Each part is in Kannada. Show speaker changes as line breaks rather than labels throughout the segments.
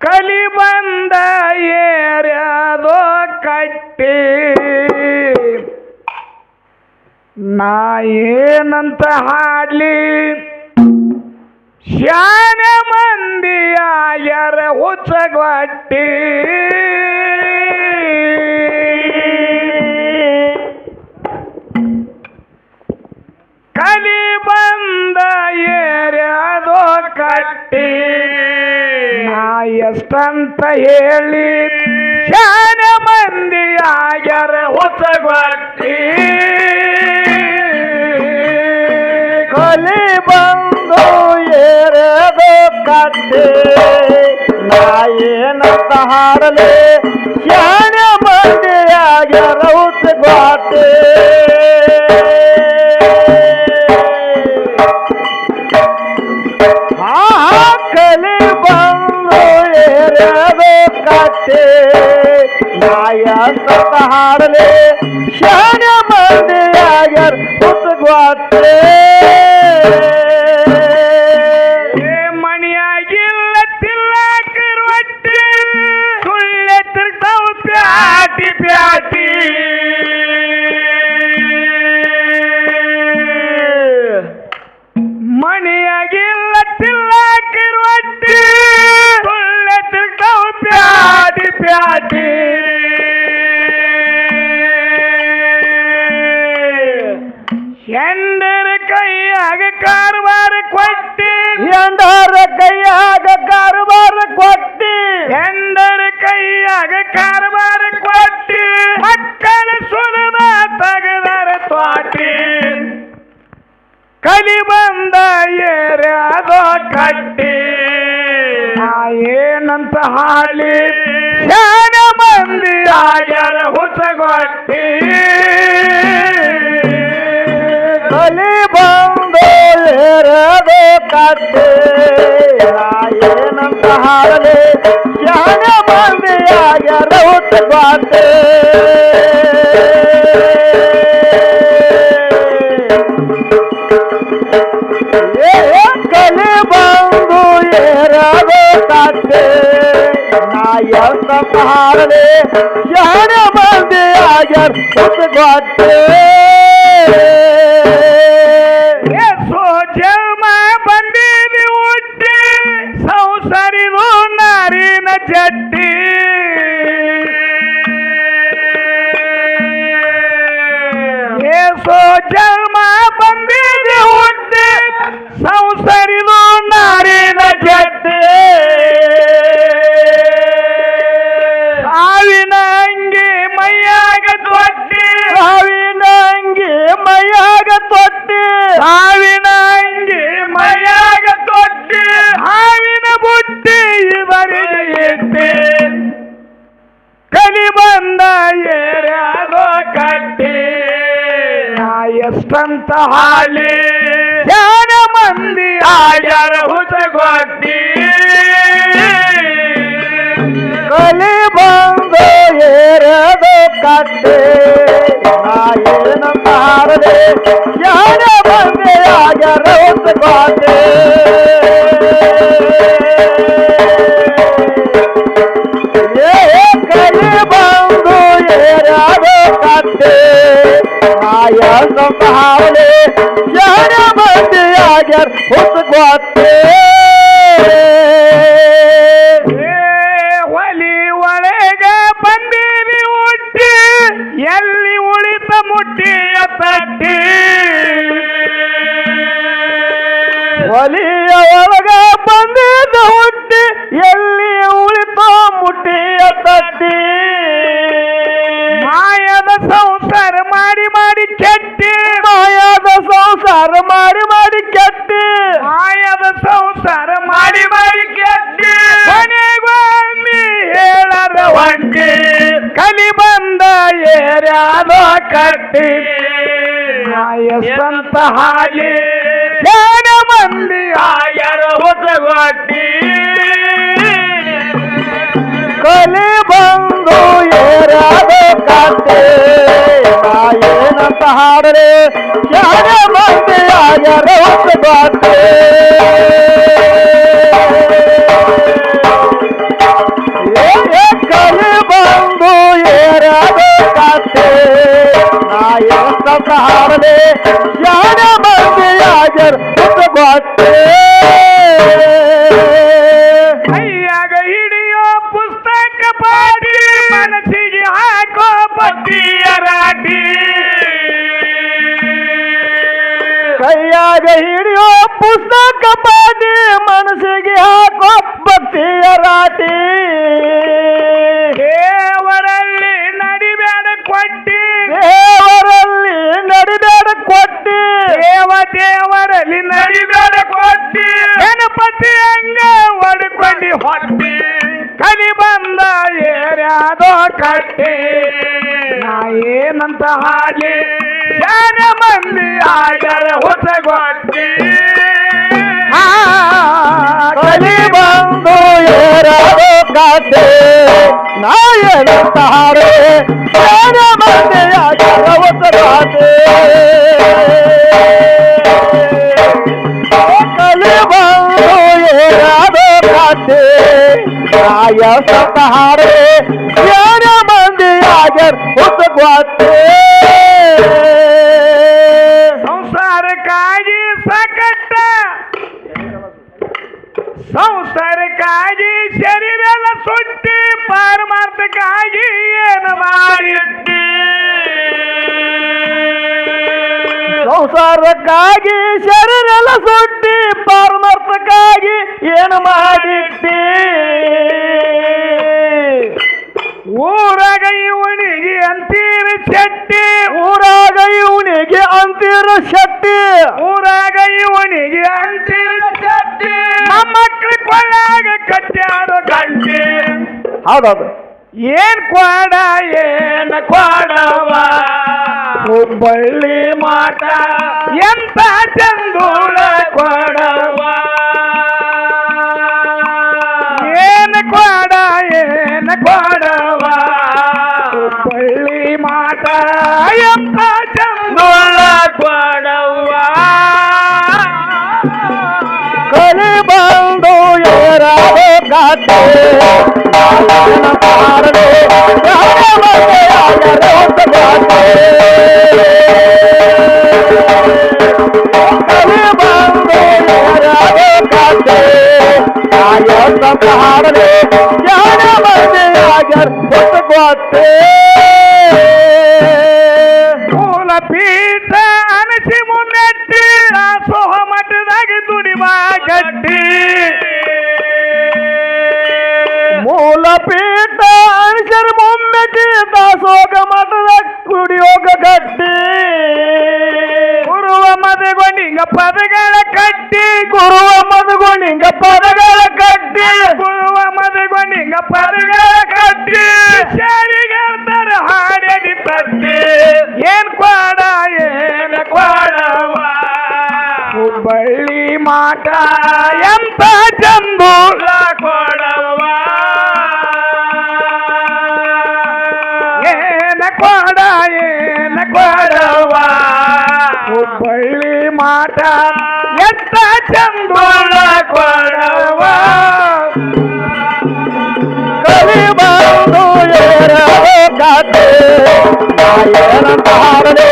ಕಲಿ ಬಂದ ಏರ್ಯಾದೋ ಕಟ್ಟಿ. ನಾ ಏನಂತ ಹಾಡ್ಲಿ? ಶಾನ ಎಷ್ಟಂತ ಹೇಳಿ ಶಾನ ಮಂದಿ ಆಗ್ಯಾರ ಹೊಸಗೊಟ್ಟಿ.
ಕಲಿ ಬಂದು ಏರದು ಕಟ್ಟೆ ನಾ ಏನಂತ ಹಾಡಲಿ? ಶಾಣ ಮಂದಿಯಾಗ ರೌತ್ ಗ್ವಾಟಿ ಆ ಎಂತ ಹಾಡಲೆ ಶಾಣ ಮಂದಿಯಾಗ್ಯಾರ
ಏ ಮಣಿಯಾಗಿಲ್ಲ ತಿಲ್ಲಾಕ ರೊಟ್ಟಿ ಸುಳ್ಳೆ ತಿರ್ತಾವು ಪ್ಯಾಟಿ ಪ್ಯಾಟಿ. ಹೆಂಡರ ಕೈಯಾಗ ಕಾರುಬಾರ ಕೊಟ್ಟಿ,
ಎಂದರ ಕೈಯಾಗ ಕಾರುಬಾರ ಕೊಟ್ಟಿ,
ಎಂದರ ಕೈಯಾಗ ಕಾರುಬಾರ ಕೊಟ್ಟಿ, ಮಕ್ಕಳ ಸುಲಭ ತಗದರ ತೋಟಿ. ಕಲಿ ಬಂದ ಏರ್ಯಾದೋ ಕಟ್ಟಿ. ಏನಂತ ಹಾಳಿ? ಶಾನ ಮಂದಿ ಆಗ್ಯಾರ ಹುಸಗೊಟ್ಟಿ?
ನಾ ಏನಂತ ಮಂದಿಯಾಗ ರೌತ್ ಬಾಟೆ ಏ ಕಲಿ ಬಂದು ಏರದು ಕಟ್ಟಿ ನಾ ಎಂತ ಹಾಡಲಿ ಶಾನ
ಸಾವಿನ ಅಂಗಿ ಮೈಯಾಗ ತೊಟ್ಟಿ, ಹಾವಿನ ಬುಟ್ಟಿ ಇವರಿಗೆ ಎಟ್ಟಿ ಕಲಿ ಬಂದ ಏರ್ಯಾದೋ ಕಟ್ಟಿ. ಎಷ್ಟಂತ ಹಾಲಿ ಯಾರ ಮಂದಿ
ಕಲಿ ಬಂದ ಹಾರದೆ ಯಾರ ಬಂದೆ ರೌತ್ ಬಾಟೆ. ಏ ಕಲಿ ಬಂದು ಯಾರ ಬಂದೆ ಆಗ
ಎಲ್ಲಿ ಉಳಿತ ಮುಟ್ಟಿಯ ತಟ್ಟಿ
ಒಲಿಯ ಒಳಗ ಬಂದಿದ್ದ ಹುಟ್ಟಿ ಎಲ್ಲಿ ಉಳಿತೋ ಮುಟ್ಟಿಯ ತಟ್ಟಿ
ಮಾಯದ ಸಂಸಾರ ಮಾಡಿ ಮಾಡಿ ಕೆಟ್ಟಿ
ಮಾಯಾದ ಸಂಸಾರ ಮಾಡಿ ಮಾಡಿ ಕೆಟ್ಟಿ
ಮಾಯದ ಸಂಸಾರ ಮಾಡಿ ಮಾಡಿ ಏರ್ಯಾದೋ ಕಟ್ಟಿ ಎಷ್ಟಂತ ಹಾಲಿ ಜಾನ ಮಂದಿ ಆಗ್ಯಾರ ಹೊಸಗೊಟ್ಟಿ
ಕಲಿ ಬಂದು ಏರಾದ ಕಟ್ಟಿ ನಾ ಏನಂತ ಹಾಡರೆ ಯಾರ ಮಂದಿ ಆಗ್ಯಾರ ಹೊಸ ಹಾಡಲೆ ಯಾರ ಮಂದಿಯಾಗರ್ ಬಾಟೆ.
ಕೈಯಾಗ ಹಿಡಿಯೋ ಪುಸ್ತಕ ಪಾಡಿ ಮನಸ್ಸಿಗೆ ಹಾಕೋ ಬಡ್ಡಿಯ ರಾಟಿ
ಕೈಯಾಗ ಹಿಡಿಯೋ ಪುಸ್ತಕ ಪಾಡಿ ಮನಸ್ಸಿಗೆ
ಏನಂತ ಹಾಡಿ ಯಾರ ಮಂದಿ ಆಗರ ಹೊಸ
ಗೊತ್ತಿ ಕಲಿ ಬಂದು ಏರಲು ಕಾತೆ ನಾಯನ ತಾರೆ, ಯಾರ ಹೊಸ ಗಾದೆ ಕಲಿ ಬಂದು ಏರಲು ಕಾತೆ ನಾಯ ಸತಾರೆ ಯಾರ ಮಂದಿಯಾಗ ಒತ್ತರಾತೆ
ಸಂಸಾರಕ್ಕಾಗಿ ಸಕಟ್ಟ. ಸಂಸಾರಕ್ಕಾಗಿ ಶರೀರೆಲ್ಲ ಸುಟ್ಟಿ ಪಾರಮಾರ್ಥಕ್ಕಾಗಿ ಏನು ಮಾಡಿಟ್ಟಿ
ಸಂಸಾರಕ್ಕಾಗಿ ಶರೀರೆಲ್ಲ ಸುಟ್ಟಿ ಪಾರಮಾರ್ಥಕ್ಕಾಗಿ ಏನು ಮಾಡಿಟ್ಟಿ
ಊರ ಶೆಟ್ಟಿ
ಊರಾಗ ಇವನಿಗೆ ಅಂತೀರ ಶೆಟ್ಟಿ.
ಊರಾಗ ಇವನಿಗೆ ಅಂತೀರ ಶೆಟ್ಟಿ. ನಮ್ಮ ಕೊಳ್ಳಾಗ ಕಟ್ಟ್ಯಾಡೋ ಗಂಟೆ.
ಹೌದೌದು.
ಏನ್ ಕ್ವಾಡ ಏನ ಕ್ವಾಡವ? ಹುಬ್ಬಳ್ಳಿ ಮಾಟ ಎಂತ ಚಂದೂಳ ಕ್ವಾಡವ? ಎಂತ ಚಂದೂಳ ಕೊಡವ್ವ
ಕಲಿ ಬಂದು ಏರಾದ ಕಾತೆ ಯಾರ ದಾಸೋಗ ಮಠದ ಕುಡಿಯೋಗ ಕಟ್ಟಿ.
ಗುರುವ ಮದಗೊಂಡಿಂಗ ಪದಗಳ ಕಟ್ಟಿ.
ಗುರುವ ಮದುಗುಣಿಂಗ ಪದಗಳ ಕಟ್ಟಿ.
ಗುರುವ ಮದಗೊಂಡಿಂಗ ಪದಗಳ ಕಟ್ಟಿ. ಶಾರಿಗಾರ್ತರ ಹಾಡಡಿ ತಟ್ಟಿ. ಏನ್ ಕ್ವಾಡ, ಏನ ಕ್ವಾಡವ ಹುಬ್ಬಳ್ಳಿ ಮಾಟ ಹುಬ್ಬಳ್ಳಿ ಮಾಟ ಎಂತ ಚಂದೂಲ ಕೊಡವ
ಕಲಿ ಬಂದು ಏರವ ಗಾತೆ ನಾಯನ ತಾರಲೆ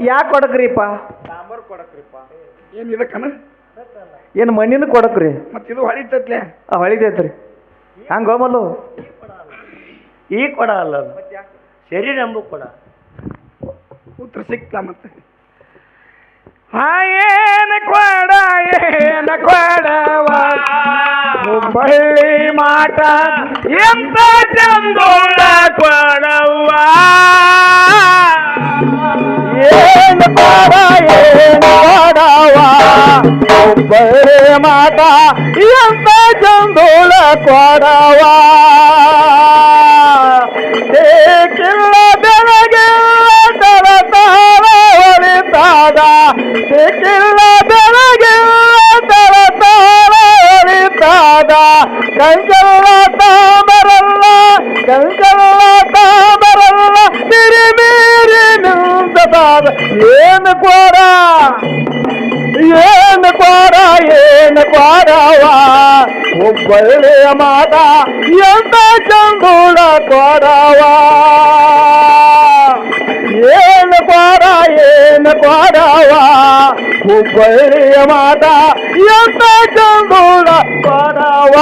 ಯಾಕೆ
ಕೊಡಕ್ರಿಪ್ಪ?
ಏನ್ ಇದಕ್ಕನ
ಏನು ಮಣ್ಣಿನ ಕೊಡಕ್ರಿ?
ಮತ್ತೆ ಇದು ಹೊಳಿತತ್ಲೆ?
ಆ ಹೊಳಿತೈತ್ರಿ. ಹಂಗ ಹೋಮಲ್ಲು
ಈ ಕೊಡ ಅಲ್ಲ ಅದು. ಶರೀರ ಎಂಬು ಕೊಡ.
ಉತ್ತರ ಸಿಕ್ತ ಮತ್ತೆ. ಹಾ ಏನ ಕೊಡ ಏನ ಕೊಡವ?
ಹುಬ್ಬಳ್ಳಿ ಮಾಟ.
ಎಂತ ಚಂದೋಳ ಕೊಡವ್ವ?
ಏನು ಕೊಡ ಏನು ಕೊಡವ ಹುಬ್ಬಳ್ಳಿ ಮಾಟ ಎಂತ ಚಂದೂಳ ಕೊಡವ ಬೇಕಿಲ್ಲ ನಿಂತದಾದ ಏನು ಕೊಡ ಏನು ಕೊಡ ಏನು ಕೊಡವ ಹುಬ್ಬಳ್ಳಿಯ ಮಾತ ಎಂತ ಚಂದೂಳ ಕೊಡವ ಏನು ಕೊಡ ಏನು ಕೊಡವ ಹುಬ್ಬಳ್ಳಿಯ ಮಾತ ಎಂತ ಚಂದೂಳ ಕೊಡವ